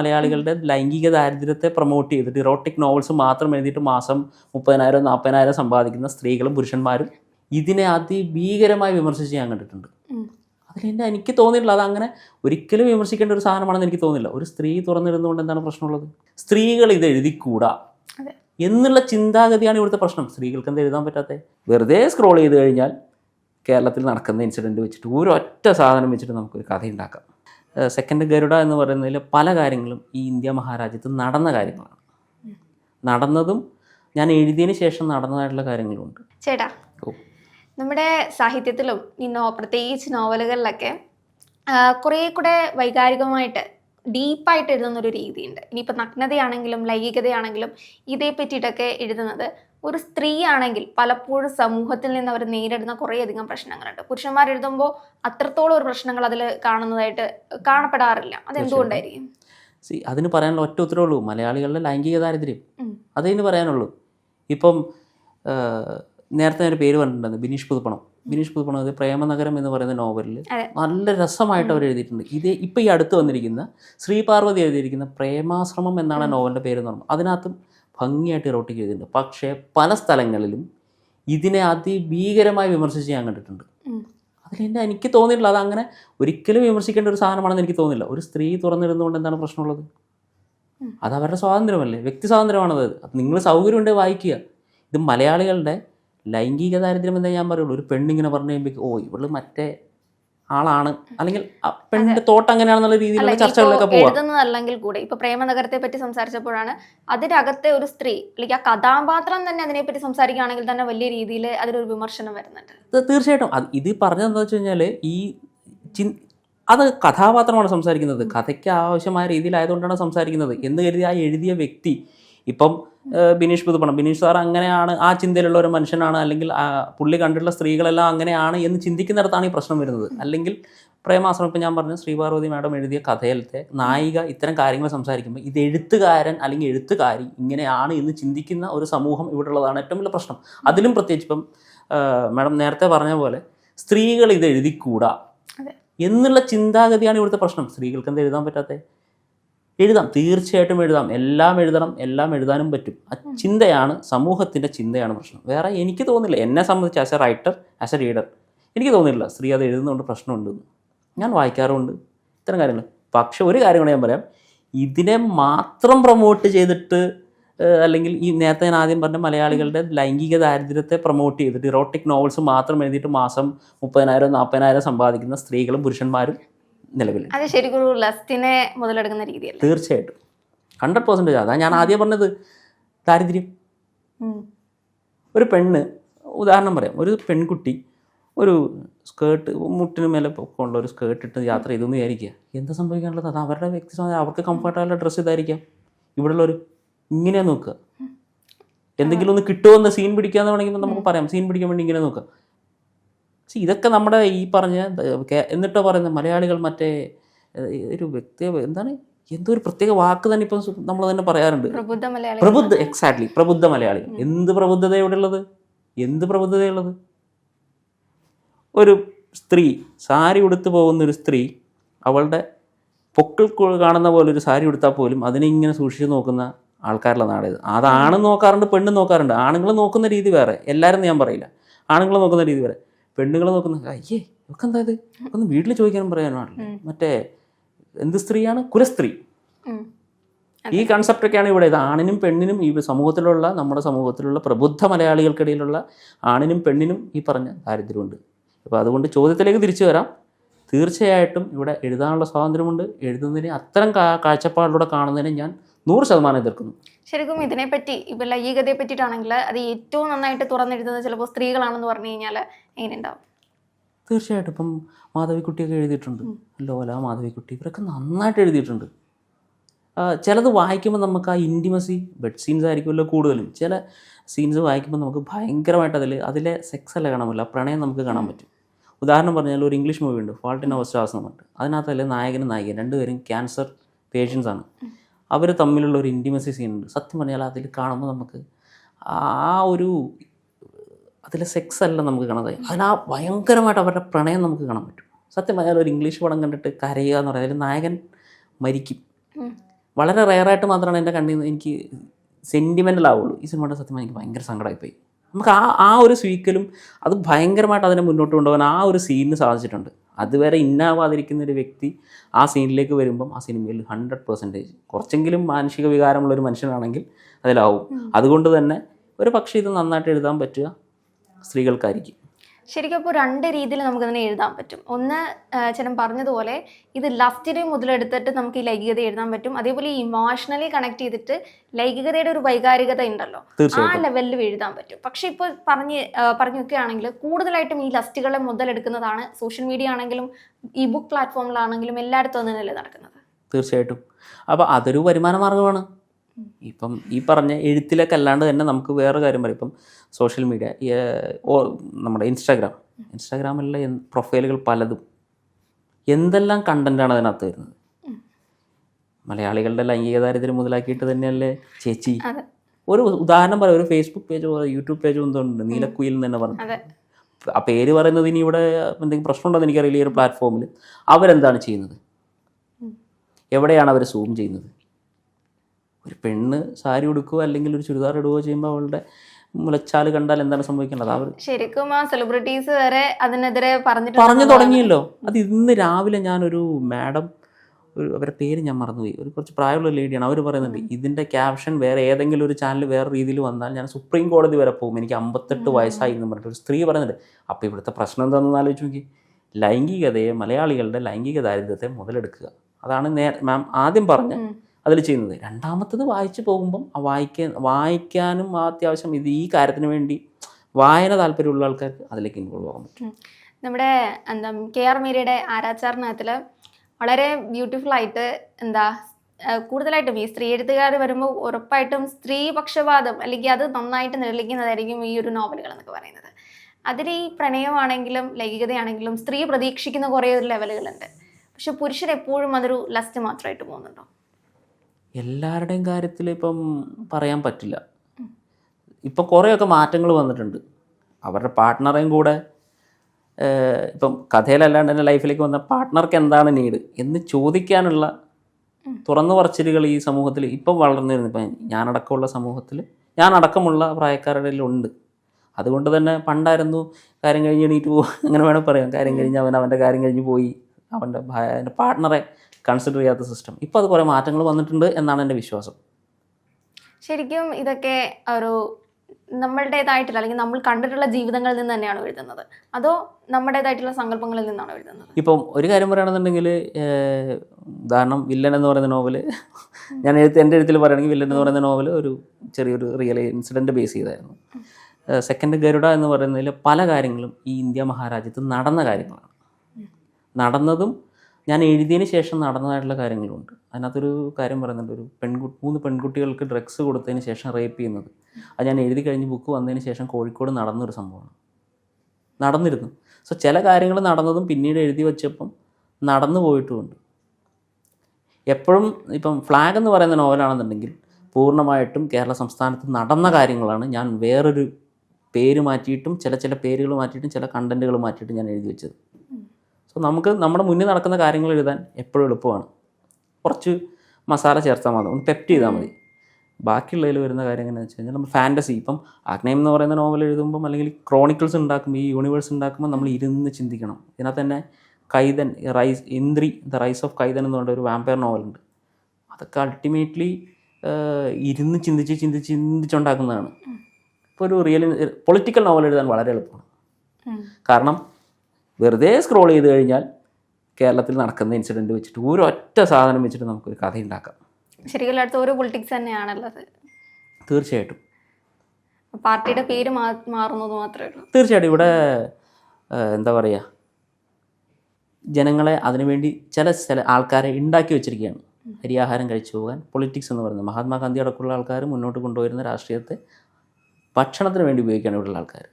മലയാളികളുടെ ലൈംഗിക ദാരിദ്ര്യത്തെ പ്രൊമോട്ട് ചെയ്തിട്ട് ഇറോട്ടിക് നോവൽസ് മാത്രം എഴുതിയിട്ട് മാസം മുപ്പതിനായിരം നാൽപ്പതിനായിരം സമ്പാദിക്കുന്ന സ്ത്രീകളും പുരുഷന്മാരും ഇതിനെ അതിഭീകരമായി വിമർശിച്ച് ഞാൻ കണ്ടിട്ടുണ്ട്. അതിലെന്നെ എനിക്ക് തോന്നിയിട്ടില്ല അതങ്ങനെ ഒരിക്കലും വിമർശിക്കേണ്ട ഒരു സാധനമാണെന്ന് എനിക്ക് തോന്നില്ല. ഒരു സ്ത്രീ തുറന്നിരുന്നുകൊണ്ട് എന്താണ് പ്രശ്നമുള്ളത്? സ്ത്രീകൾ ഇത് എഴുതിക്കൂടാ. എന്നുള്ള ചിന്താഗതിയാണ് ഇവിടുത്തെ പ്രശ്നം. സ്ത്രീകൾക്ക് എന്താ എഴുതാൻ പറ്റാത്തത് വെറുതെ സ്ക്രോൾ ചെയ്ത് കഴിഞ്ഞാൽ കേരളത്തിൽ നടക്കുന്ന ഇൻസിഡന്റ് വെച്ചിട്ട് ഒരൊറ്റ സാധനം വെച്ചിട്ട് നമുക്കൊരു കഥ ഉണ്ടാക്കാം സെക്കൻഡ് ഗരുഡ എന്ന് പറയുന്നതിൽ പല കാര്യങ്ങളും ഈ ഇന്ത്യ മഹാരാജ്യത്ത് നടന്ന കാര്യങ്ങളാണ്. നടന്നതും ഞാൻ എഴുതിയതിന് ശേഷം നടന്നതായിട്ടുള്ള കാര്യങ്ങളുമുണ്ട് ചേട്ടാ. നമ്മുടെ സാഹിത്യത്തിലും ഈ നോ പ്രത്യേകിച്ച് നോവലുകളിലൊക്കെ കുറേ കൂടെ വൈകാരികമായിട്ട് ഡീപ്പായിട്ട് എഴുതുന്ന ഒരു രീതിയുണ്ട്. ഇനിയിപ്പോൾ നഗ്നതയാണെങ്കിലും ലൈംഗികതയാണെങ്കിലും ഇതേ പറ്റിയിട്ടൊക്കെ എഴുതുന്നത് ഒരു സ്ത്രീ ആണെങ്കിൽ പലപ്പോഴും സമൂഹത്തിൽ നിന്ന് അവർ നേരിടുന്ന കുറേയധികം പ്രശ്നങ്ങളുണ്ട്. പുരുഷന്മാർ എഴുതുമ്പോൾ അത്രത്തോളം ഒരു പ്രശ്നങ്ങൾ അതിൽ കാണുന്നതായിട്ട് കാണപ്പെടാറില്ല. അതെന്തുകൊണ്ടായിരിക്കും? സി അതിന് പറയാനുള്ള ഒറ്റ ഉത്തരവേ ഉള്ളൂ. മലയാളികളുടെ ലൈംഗിക ദാരിദ്ര്യം. അതേന്ന് പറയാനുള്ളൂ. ഇപ്പം നേരത്തെ ഒരു പേര് പറഞ്ഞിട്ടുണ്ടായിരുന്നു ബിനീഷ് പുതുപ്പണം. ബിനീഷ് പുതുപ്പണം അത് പ്രേമനഗരം എന്ന് പറയുന്ന നോവലിൽ നല്ല രസമായിട്ട് അവർ എഴുതിയിട്ടുണ്ട് ഇതേ ഇപ്പം ഈ അടുത്ത് വന്നിരിക്കുന്ന ശ്രീ പാർവതി എഴുതിയിരിക്കുന്ന പ്രേമാശ്രമം എന്നാണ് നോവലിന്റെ പേര് എന്ന് പറഞ്ഞത് അതിനകത്തും ഭംഗിയായിട്ട് ഇറോട്ടിക്ക് ചെയ്തിട്ടുണ്ട്. പക്ഷേ പല സ്ഥലങ്ങളിലും ഇതിനെ അതിഭീകരമായി വിമർശിച്ച് ഞാൻ കണ്ടിട്ടുണ്ട്. അതിലെന്നെ എനിക്ക് തോന്നിയിട്ടില്ല അതങ്ങനെ ഒരിക്കലും വിമർശിക്കേണ്ട ഒരു സാധനമാണെന്ന് എനിക്ക് തോന്നില്ല. ഒരു സ്ത്രീ തുറന്നിടുന്നതുകൊണ്ട് എന്താണ് പ്രശ്നമുള്ളത്? അത് അവരുടെ സ്വാതന്ത്ര്യമല്ലേ? വ്യക്തി സ്വാതന്ത്ര്യമാണത്. അത് നിങ്ങൾ സൗകര്യമുണ്ടെങ്കിൽ വായിക്കുക. ഇത് മലയാളികളുടെ ലൈംഗിക ദാരിദ്ര്യം എന്നേ ഞാൻ പറയുള്ളൂ. ഒരു പെണ്ണിങ്ങനെ പറഞ്ഞു കഴിയുമ്പോൾ ഓ ഇവൾ മറ്റേ ആളാണ്. അല്ലെങ്കിൽ പെണ്ണിന്റെ തോട്ട് അങ്ങനെയാണെന്നുള്ള രീതിയിലുള്ള ചർച്ചകളിലൊക്കെ എഴുതുന്നതല്ലെങ്കിൽ കൂടെ ഇപ്പൊ പ്രേമനഗരത്തെ പറ്റി സംസാരിച്ചപ്പോഴാണ് അതിനകത്തെ ഒരു സ്ത്രീ അല്ലെങ്കിൽ ആ കഥാപാത്രം തന്നെ അതിനെ പറ്റി സംസാരിക്കുകയാണെങ്കിൽ തന്നെ വലിയ രീതിയിൽ അതിലൊരു വിമർശനം വരുന്നുണ്ട്. തീർച്ചയായിട്ടും. ഇത് പറഞ്ഞതെന്ന് വെച്ച് കഴിഞ്ഞാൽ ഈ അത് കഥാപാത്രമാണ് സംസാരിക്കുന്നത്. കഥയ്ക്ക് ആവശ്യമായ രീതിയിലായതുകൊണ്ടാണ് സംസാരിക്കുന്നത്. എന്ന് കരുതി ആ എഴുതിയ വ്യക്തി ഇപ്പം ബിനീഷ് പുതുപ്പണം ബിനീഷ് സാർ അങ്ങനെയാണ് ആ ചിന്തയിലുള്ള ഒരു മനുഷ്യനാണ് അല്ലെങ്കിൽ ആ പുള്ളി കണ്ടിട്ടുള്ള സ്ത്രീകളെല്ലാം അങ്ങനെയാണ് എന്ന് ചിന്തിക്കുന്നിടത്താണ് ഈ പ്രശ്നം വരുന്നത്. അല്ലെങ്കിൽ പ്രേമാശ്രമം ഇപ്പം ഞാൻ പറഞ്ഞു ശ്രീപാർവതി മാഡം എഴുതിയ കഥയിലത്തെ നായിക ഇത്തരം കാര്യങ്ങൾ സംസാരിക്കുമ്പോൾ ഇത് എഴുത്തുകാരൻ അല്ലെങ്കിൽ എഴുത്തുകാരി ഇങ്ങനെയാണ് എന്ന് ചിന്തിക്കുന്ന ഒരു സമൂഹം ഇവിടെ ഉള്ളതാണ് ഏറ്റവും വലിയ പ്രശ്നം. അതിലും പ്രത്യേകിച്ച് ഇപ്പം മാഡം നേരത്തെ പറഞ്ഞ പോലെ സ്ത്രീകൾ ഇത് എഴുതിക്കൂടാ? എന്നുള്ള ചിന്താഗതിയാണ് ഇവിടുത്തെ പ്രശ്നം. സ്ത്രീകൾക്ക് എന്ത് എഴുതാൻ പറ്റാത്തത് എഴുതാം. തീർച്ചയായിട്ടും എഴുതാം. എല്ലാം എഴുതണം. എല്ലാം എഴുതാനും പറ്റും. ആ ചിന്തയാണ് സമൂഹത്തിന്റെ ചിന്തയാണ് പ്രശ്നം. വേറെ എനിക്ക് തോന്നില്ല എന്നെ സംബന്ധിച്ച് as a writer as a reader എനിക്ക് തോന്നുന്നില്ല സ്ത്രീ അത് എഴുതുന്നതുകൊണ്ട് പ്രശ്നമുണ്ട് ഞാൻ വായിക്കാറുമുണ്ട്. ഇത്തരം കാര്യങ്ങൾ. പക്ഷെ ഒരു കാര്യം കൂടെ ഞാൻ പറയാം. ഇതിനെ മാത്രം പ്രൊമോട്ട് ചെയ്തിട്ട് അല്ലെങ്കിൽ ഈ നേരത്തെ ഞാൻ ആദ്യം പറഞ്ഞ മലയാളികളുടെ ലൈംഗിക ദാരിദ്ര്യത്തെ പ്രൊമോട്ട് ചെയ്തിട്ട് ഇറോട്ടിക് നോവൽസ് മാത്രം എഴുതിയിട്ട് മാസം മുപ്പതിനായിരം നാൽപ്പതിനായിരം സമ്പാദിക്കുന്ന സ്ത്രീകളും പുരുഷന്മാരും നിലവിലുണ്ട്. അത് ശരിക്കും ഒരു ലസ്റ്റിനെ മുതലെടുക്കുന്ന രീതിയല്ല? തീർച്ചയായിട്ടും. ഹൺഡ്രഡ് പെർസെന്റേജ് അതാണ് ഞാൻ ആദ്യം പറഞ്ഞത്. ദാരിദ്ര്യം. ഒരു പെണ്ണ് ഉദാഹരണം പറയാം. ഒരു പെൺകുട്ടി ഒരു സ്കേർട്ട് മുട്ടിന് മേലെ പൊക്കമുള്ള ഒരു സ്കേർട്ട് ഇട്ട് യാത്ര ചെയ്തു എന്ന് വിചാരിക്കുക. എന്താ സംഭവിക്കാനുള്ളത്? അത് അവരുടെ വ്യക്തി അവർക്ക് കംഫർട്ടായുള്ള ഡ്രസ്സ് ഇതായിരിക്കാം. ഇവിടെയുള്ളൊരു ഇങ്ങനെ നോക്കുക. എന്തെങ്കിലും ഒന്ന് കിട്ടുമെന്ന് സീൻ പിടിക്കാന്ന് വേണമെങ്കിൽ നമുക്ക് പറയാം. സീൻ പിടിക്കാൻ വേണ്ടി ഇങ്ങനെ നോക്കുക. പക്ഷേ ഇതൊക്കെ നമ്മുടെ ഈ പറഞ്ഞ എന്നിട്ടോ പറയുന്നത് മലയാളികൾ മറ്റേ ഒരു വ്യക്തി എന്താണ്? എന്തോ ഒരു പ്രത്യേക വാക്ക് തന്നെ ഇപ്പം നമ്മൾ തന്നെ പറയാറുണ്ട്. പ്രബുദ്ധ എക്സാക്ട്ലി പ്രബുദ്ധ മലയാളികൾ എന്ത് പ്രബുദ്ധത ഇവിടെ ഉള്ളത് എന്ത് പ്രബുദ്ധതയുള്ളത് ഒരു സ്ത്രീ സാരി ഉടുത്ത് പോകുന്ന ഒരു സ്ത്രീ അവളുടെ പൊക്കിൾ കാണുന്ന പോലെ ഒരു സാരി ഉടുത്താൽ പോലും അതിനെ ഇങ്ങനെ സൂക്ഷിച്ച് നോക്കുന്ന ആൾക്കാരുടെ നാടേത് അത് ആണും നോക്കാറുണ്ട് പെണ്ണും നോക്കാറുണ്ട്. ആണുങ്ങൾ നോക്കുന്ന രീതി വേറെ. എല്ലാവരും ഞാൻ പറയില്ല. ആണുങ്ങൾ നോക്കുന്ന രീതി വേറെ. പെണ്ണുങ്ങൾ നോക്കുന്ന അയ്യേ ഇവക്കെന്താ ഇത്? ഒന്ന് വീട്ടിൽ ചോദിക്കാനും പറയാൻ പാടില്ല മറ്റേ എന്ത് സ്ത്രീയാണ്? കുലസ്ത്രീ. ഈ കൺസെപ്റ്റൊക്കെയാണ് ഇവിടെ. ഇത് ആണിനും പെണ്ണിനും ഈ സമൂഹത്തിലുള്ള നമ്മുടെ സമൂഹത്തിലുള്ള പ്രബുദ്ധ മലയാളികൾക്കിടയിലുള്ള ആണിനും പെണ്ണിനും ഈ പറഞ്ഞ ദാരിദ്ര്യമുണ്ട്. അപ്പോൾ അതുകൊണ്ട് ചോദ്യത്തിലേക്ക് തിരിച്ചു വരാം. തീർച്ചയായിട്ടും ഇവിടെ എഴുതാനുള്ള സ്വാതന്ത്ര്യമുണ്ട്. എഴുതുന്നതിനെ അത്തരം കാഴ്ചപ്പാടിലൂടെ കാണുന്നതിനെ ഞാൻ നൂറ് ശതമാനം എതിർക്കുന്നു. ശരിക്കും ഇതിനെപ്പറ്റി ഇപ്പൊ ലൈംഗികതയെ പറ്റിയിട്ടാണെങ്കിൽ അത് ഏറ്റവും നന്നായിട്ട് തുറന്നെഴുതുന്നത് ചിലപ്പോൾ സ്ത്രീകളാണെന്ന് പറഞ്ഞു കഴിഞ്ഞാൽ എങ്ങനെയുണ്ടാവും? തീർച്ചയായിട്ടും. ഇപ്പം മാധവിക്കുട്ടിയൊക്കെ എഴുതിയിട്ടുണ്ട്. ലോല മാധവിക്കുട്ടി ഇവരൊക്കെ നന്നായിട്ട് എഴുതിയിട്ടുണ്ട്. ചിലത് വായിക്കുമ്പോൾ നമുക്ക് ആ ഇന്റിമസി ബെഡ് സീൻസ് ആയിരിക്കുമല്ലോ കൂടുതലും. ചില സീൻസ് വായിക്കുമ്പോൾ നമുക്ക് ഭയങ്കരമായിട്ട് അതിൽ അതിലെ സെക്സ് അല്ല കാണാൻ പറ്റില്ല പ്രണയം നമുക്ക് കാണാൻ പറ്റും. ഉദാഹരണം പറഞ്ഞാൽ ഒരു ഇംഗ്ലീഷ് മൂവി ഉണ്ട് ഫാൾട്ട് ഇൻ അവർ സ്റ്റാർസ് എന്ന് പറഞ്ഞിട്ട്. അതിനകത്തല്ലേ നായകനും നായികൻ രണ്ടുപേരും ക്യാൻസർ പേഷ്യൻസ് ആണ്. അവർ തമ്മിലുള്ള ഒരു ഇന്റിമസി സീൻ ഉണ്ട്. സത്യം പറഞ്ഞാൽ അതിൽ കാണുമ്പോൾ നമുക്ക് ആ ഒരു അതിലെ സെക്സ് അല്ല നമുക്ക് കാണാൻ കഴിയും അതിന് ആ ഭയങ്കരമായിട്ട് അവരുടെ പ്രണയം നമുക്ക് കാണാൻ പറ്റും. സത്യം പറഞ്ഞാൽ ഒരു ഇംഗ്ലീഷ് പടം കണ്ടിട്ട് കരയുക എന്ന് പറയുന്നത് അതിൽ നായകൻ മരിക്കും. വളരെ റെയറായിട്ട് മാത്രമാണ് എന്റെ കണ്ണിൽ നിന്ന് എനിക്ക് സെന്റിമെന്റൽ ആവുള്ളൂ. ഈ സിനിമയുടെ സത്യം എനിക്ക് ഭയങ്കര സങ്കടമായിപ്പോയി. നമുക്ക് ആ ആ ഒരു സ്വീക്കലും അത് ഭയങ്കരമായിട്ട് അതിനെ മുന്നോട്ട് കൊണ്ടുപോകാൻ ആ ഒരു സീനിന് സാധിച്ചിട്ടുണ്ട്. അതുവരെ ഇന്നാവാതിരിക്കുന്ന ഒരു വ്യക്തി ആ സീനിലേക്ക് വരുമ്പം ആ സിനിമയിൽ ഹൺഡ്രഡ് പെർസെന്റേജ് കുറച്ചെങ്കിലും മാനസിക വികാരമുള്ള ഒരു മനുഷ്യനാണെങ്കിൽ അതിലാവും. അതുകൊണ്ട് തന്നെ ഒരു പക്ഷേ ഇത് നന്നായിട്ട് എഴുതാൻ പറ്റുക സ്ത്രീകൾക്കായിരിക്കും. ശരിക്കും അപ്പോൾ രണ്ട് രീതിയിൽ നമുക്കിതിനെ എഴുതാൻ പറ്റും. ഒന്ന് ചേനം ചേട്ടൻ പറഞ്ഞതുപോലെ ഇത് ലസ്റ്റിനെ മുതലെടുത്തിട്ട് നമുക്ക് ഈ ലൈംഗികത എഴുതാൻ പറ്റും. അതേപോലെ ഈ ഇമോഷണലി കണക്ട് ചെയ്തിട്ട് ലൈംഗികതയുടെ ഒരു വൈകാരികത ഉണ്ടല്ലോ ആ ലെവലിൽ എഴുതാൻ പറ്റും. പക്ഷെ ഇപ്പോൾ പറഞ്ഞ് പറഞ്ഞു വെക്കുകയാണെങ്കിൽ കൂടുതലായിട്ടും ഈ ലസ്റ്റുകളെ മുതലെടുക്കുന്നതാണ് സോഷ്യൽ മീഡിയ ആണെങ്കിലും ഈ ബുക്ക് പ്ലാറ്റ്ഫോമിലാണെങ്കിലും എല്ലായിടത്തും തന്നെയല്ലേ നടക്കുന്നത്? തീർച്ചയായിട്ടും. അപ്പോൾ അതൊരു വരുമാന മാർഗമാണ്. ഇപ്പം ഈ പറഞ്ഞ എഴുത്തിലേക്ക് അല്ലാണ്ട് തന്നെ നമുക്ക് വേറെ കാര്യം പറയും. ഇപ്പം സോഷ്യൽ മീഡിയ നമ്മുടെ ഇൻസ്റ്റാഗ്രാം ഇൻസ്റ്റാഗ്രാമിലുള്ള എൻ- പ്രൊഫൈലുകൾ പലതും. എന്തെല്ലാം കണ്ടന്റാണ് അതിനകത്ത് വരുന്നത്? മലയാളികളുടെ ലൈംഗിക ദാരിദ്ര്യം മുതലാക്കിയിട്ട് തന്നെയല്ലേ? ചേച്ചി ഒരു ഉദാഹരണം പറയാം. ഒരു ഫേസ്ബുക്ക് പേജോ യൂട്യൂബ് പേജോ എന്തോ ഉണ്ട് നീലക്കുയിൽ എന്ന് തന്നെ പറഞ്ഞു ആ പേര് പറയുന്നത് ഇനി ഇവിടെ എന്തെങ്കിലും പ്രശ്നമുണ്ടോ എനിക്കറിയില്ല. ഈ ഒരു പ്ലാറ്റ്ഫോമിൽ അവരെന്താണ് ചെയ്യുന്നത്? എവിടെയാണ് അവർ സൂം ചെയ്യുന്നത്? ഒരു പെണ്ണ് സാരി ഉടുക്കുകയോ അല്ലെങ്കിൽ ഒരു ചുരിദാർ ഇടുകയോ ചെയ്യുമ്പോൾ അവളുടെ മുലച്ചാൽ കണ്ടാൽ എന്താണ് സംഭവിക്കേണ്ടത്? അവർ ശരിക്കും ആ സെലിബ്രിറ്റീസ് വരെ അതിനെതിരെ പറഞ്ഞിട്ട് പറഞ്ഞു തുടങ്ങിയല്ലോ. അത് ഇന്ന് രാവിലെ ഞാനൊരു മാഡം ഒരു അവരുടെ പേര് ഞാൻ മറന്നുപോയി. ഒരു കുറച്ച് പ്രായമുള്ള ലേഡിയാണ്. അവർ പറയുന്നുണ്ട് ഇതിന്റെ ക്യാപ്ഷൻ വേറെ ഏതെങ്കിലും ഒരു ചാനൽ വേറെ രീതിയിൽ വന്നാൽ ഞാൻ സുപ്രീം കോടതി വരെ പോകും. എനിക്ക് അമ്പത്തെട്ട് വയസ്സായി എന്ന് പറഞ്ഞിട്ട് ഒരു സ്ത്രീ പറയുന്നുണ്ട്. അപ്പോൾ ഇവിടുത്തെ പ്രശ്നം എന്താണെന്ന് ആലോചിച്ച് നോക്കി. ലൈംഗികതയെ മലയാളികളുടെ ലൈംഗിക ദാരിദ്ര്യത്തെ മുതലെടുക്കുക. അതാണ് നേ മാം ആദ്യം പറഞ്ഞ. അതിൽ ചെയ്യുന്നത്. രണ്ടാമത്തത് വായിച്ചു പോകുമ്പം വായിക്കാൻ വായിക്കാനും ആ അത്യാവശ്യം ഇത് ഈ കാര്യത്തിന് വേണ്ടി വായന താല്പര്യമുള്ള ആൾക്കാർക്ക് അതിലേക്ക് ഇൻവോൾവ് ആകാൻ പറ്റും. നമ്മുടെ എന്താ കെ ആർ മീരയുടെ ആരാച്ചാറിനകത്തിൽ വളരെ ബ്യൂട്ടിഫുൾ ആയിട്ട് എന്താ കൂടുതലായിട്ടും ഈ സ്ത്രീ എഴുത്തുകാർ വരുമ്പോൾ ഉറപ്പായിട്ടും സ്ത്രീ പക്ഷപാതം അല്ലെങ്കിൽ അത് നന്നായിട്ട് നിർലിക്കുന്നതായിരിക്കും ഈ ഒരു നോവലുകൾ എന്നൊക്കെ പറയുന്നത്. അതിൽ ഈ പ്രണയമാണെങ്കിലും ലൈംഗികതയാണെങ്കിലും സ്ത്രീ പ്രതീക്ഷിക്കുന്ന കുറേ ഒരു ലെവലുകളുണ്ട് പക്ഷെ പുരുഷൻ എപ്പോഴും അതൊരു ലസ്റ്റ് മാത്രമായിട്ട് പോകുന്നുണ്ടോ? എല്ലാവരുടെയും കാര്യത്തിൽ ഇപ്പം പറയാൻ പറ്റില്ല. ഇപ്പം കുറേയൊക്കെ മാറ്റങ്ങൾ വന്നിട്ടുണ്ട്. അവരുടെ പാർട്ട്ണറേയും കൂടെ ഇപ്പം കഥയിലല്ലാണ്ട് എന്റെ ലൈഫിലേക്ക് വന്ന പാർട്ട്ണർക്ക് എന്താണ് നീഡ് എന്ന് ചോദിക്കാനുള്ള തുറന്നു പറച്ചിലുകൾ ഈ സമൂഹത്തിൽ ഇപ്പം വളർന്നിരുന്നു. ഇപ്പം ഞാനടക്കമുള്ള സമൂഹത്തിൽ ഞാനടക്കമുള്ള പ്രായക്കാരുടെ ഉണ്ട്. അതുകൊണ്ട് തന്നെ പണ്ടായിരുന്നു കാര്യം കഴിഞ്ഞ് എണീറ്റ് പോകും അങ്ങനെ വേണം പറയാം. കാര്യം കഴിഞ്ഞ് അവൻ അവന്റെ കാര്യം കഴിഞ്ഞ് പോയി. അവന്റെ പാർട്ട്ണറെ കൺസിഡർ ചെയ്യാത്ത സിസ്റ്റം ഇപ്പോൾ അത് കുറേ മാറ്റങ്ങൾ വന്നിട്ടുണ്ട് എന്നാണ് എന്റെ വിശ്വാസം. ശരിക്കും ഇതൊക്കെ ഒരു നമ്മളുടേതായിട്ടുള്ള അല്ലെങ്കിൽ നമ്മൾ കണ്ടിട്ടുള്ള ജീവിതങ്ങളിൽ നിന്ന് തന്നെയാണ് എഴുതുന്നത്. അതോ നമ്മുടേതായിട്ടുള്ള സങ്കല്പങ്ങളിൽ നിന്നാണ് എഴുതുന്നത്? ഇപ്പം ഒരു കാര്യം പറയുകയാണെന്നുണ്ടെങ്കിൽ ഉദാഹരണം വില്ലൻ എന്ന് പറയുന്ന നോവൽ ഞാൻ എഴുത്ത് എന്റെ എഴുത്തിൽ പറയുകയാണെങ്കിൽ വില്ലൻ എന്ന് പറയുന്ന നോവൽ ഒരു ചെറിയൊരു റിയൽ ഇൻസിഡന്റ് ബേസ് ചെയ്തായിരുന്നു. സെക്കൻഡ് ഗരുഡ എന്ന് പറയുന്നതിൽ പല കാര്യങ്ങളും ഈ ഇന്ത്യ മഹാരാജ്യത്ത് നടന്ന കാര്യങ്ങളാണ്. നടന്നതും ഞാൻ എഴുതിയതിന് ശേഷം നടന്നതായിട്ടുള്ള കാര്യങ്ങളുണ്ട്. അതിനകത്തൊരു കാര്യം പറയുന്നുണ്ട്. ഒരു പെൺകു മൂന്ന് പെൺകുട്ടികൾക്ക് ഡ്രഗ്സ് കൊടുത്തതിന് ശേഷം റേപ്പ് ചെയ്യുന്നത്. അത് ഞാൻ എഴുതി കഴിഞ്ഞ് ബുക്ക് വന്നതിന് ശേഷം കോഴിക്കോട് നടന്നൊരു സംഭവമാണ്. നടന്നിരുന്നു. സോ ചില കാര്യങ്ങൾ നടന്നതും പിന്നീട് എഴുതി വച്ചപ്പം നടന്നു പോയിട്ടുമുണ്ട്. എപ്പോഴും ഇപ്പം ഫ്ലാഗ് എന്ന് പറയുന്ന നോവലാണെന്നുണ്ടെങ്കിൽ പൂർണമായിട്ടും കേരള സംസ്ഥാനത്ത് നടന്ന കാര്യങ്ങളാണ് ഞാൻ വേറൊരു പേര് മാറ്റിയിട്ടും ചില ചില പേരുകൾ മാറ്റിയിട്ടും ചില കണ്ടന്റുകൾ മാറ്റിയിട്ടും ഞാൻ എഴുതി വെച്ചത്. സോ നമുക്ക് നമ്മുടെ മുന്നിൽ നടക്കുന്ന കാര്യങ്ങൾ എഴുതാൻ എപ്പോഴും എളുപ്പമാണ്. കുറച്ച് മസാല ചേർത്താൽ മതി. ഒന്ന് പെപ്റ്റ് ചെയ്താൽ മതി. ബാക്കിയുള്ളതിൽ വരുന്ന കാര്യം എങ്ങനെയാണെന്ന് വെച്ച് കഴിഞ്ഞാൽ നമ്മൾ ഫാന്റസി ഇപ്പം ആഗ്നേയം എന്ന് പറയുന്ന നോവൽ എഴുതുമ്പം അല്ലെങ്കിൽ ക്രോണിക്കിൾസ് ഉണ്ടാക്കുമ്പോൾ ഈ യൂണിവേഴ്സ് ഉണ്ടാക്കുമ്പോൾ നമ്മൾ ഇരുന്ന് ചിന്തിക്കണം. ഇതിനകത്ത് തന്നെ കൈതൻ റൈസ് ഇന്ദ്രി ദ റൈസ് ഓഫ് കൈതൻ എന്ന് പറഞ്ഞ ഒരു വാമ്പയർ നോവലുണ്ട് അതൊക്കെ അൾട്ടിമേറ്റ്ലി ഇരുന്ന് ചിന്തിച്ച് ചിന്തിച്ച് ചിന്തിച്ചുണ്ടാക്കുന്നതാണ്. ഇപ്പോൾ ഒരു റിയൽ പൊളിറ്റിക്കൽ നോവൽ എഴുതാൻ വളരെ എളുപ്പമാണ്. കാരണം വെറുതെ സ്ക്രോൾ ചെയ്ത് കഴിഞ്ഞാൽ കേരളത്തിൽ നടക്കുന്ന ഇൻസിഡന്റ് വെച്ചിട്ട് ഒരു ഒറ്റ സാധനം വെച്ചിട്ട് നമുക്കൊരു കഥ ഉണ്ടാക്കാം ശരിക്കും അടുത്ത ഒരു പൊളിറ്റിക്സ് തന്നെയാണുള്ളത് തീർച്ചയായിട്ടും. പാർട്ടിയുടെ പേര് മാറുന്നത് മാത്രമേ ഉള്ളൂ. തീർച്ചയായിട്ടും ഇവിടെ എന്താ പറയുക ജനങ്ങളെ അതിനുവേണ്ടി ചില ചില ആൾക്കാരെ ഉണ്ടാക്കി വെച്ചിരിക്കുകയാണ്. അരിയാഹാരം കഴിച്ചു പോകാൻ പൊളിറ്റിക്സ് എന്ന് പറയുന്നത്. മഹാത്മാഗാന്ധി അടക്കമുള്ള ആൾക്കാർ മുന്നോട്ട് കൊണ്ടുവരുന്ന രാഷ്ട്രീയത്തെ ഭക്ഷണത്തിന് വേണ്ടി ഉപയോഗിക്കുകയാണ് ഇവിടെയുള്ള ആൾക്കാർ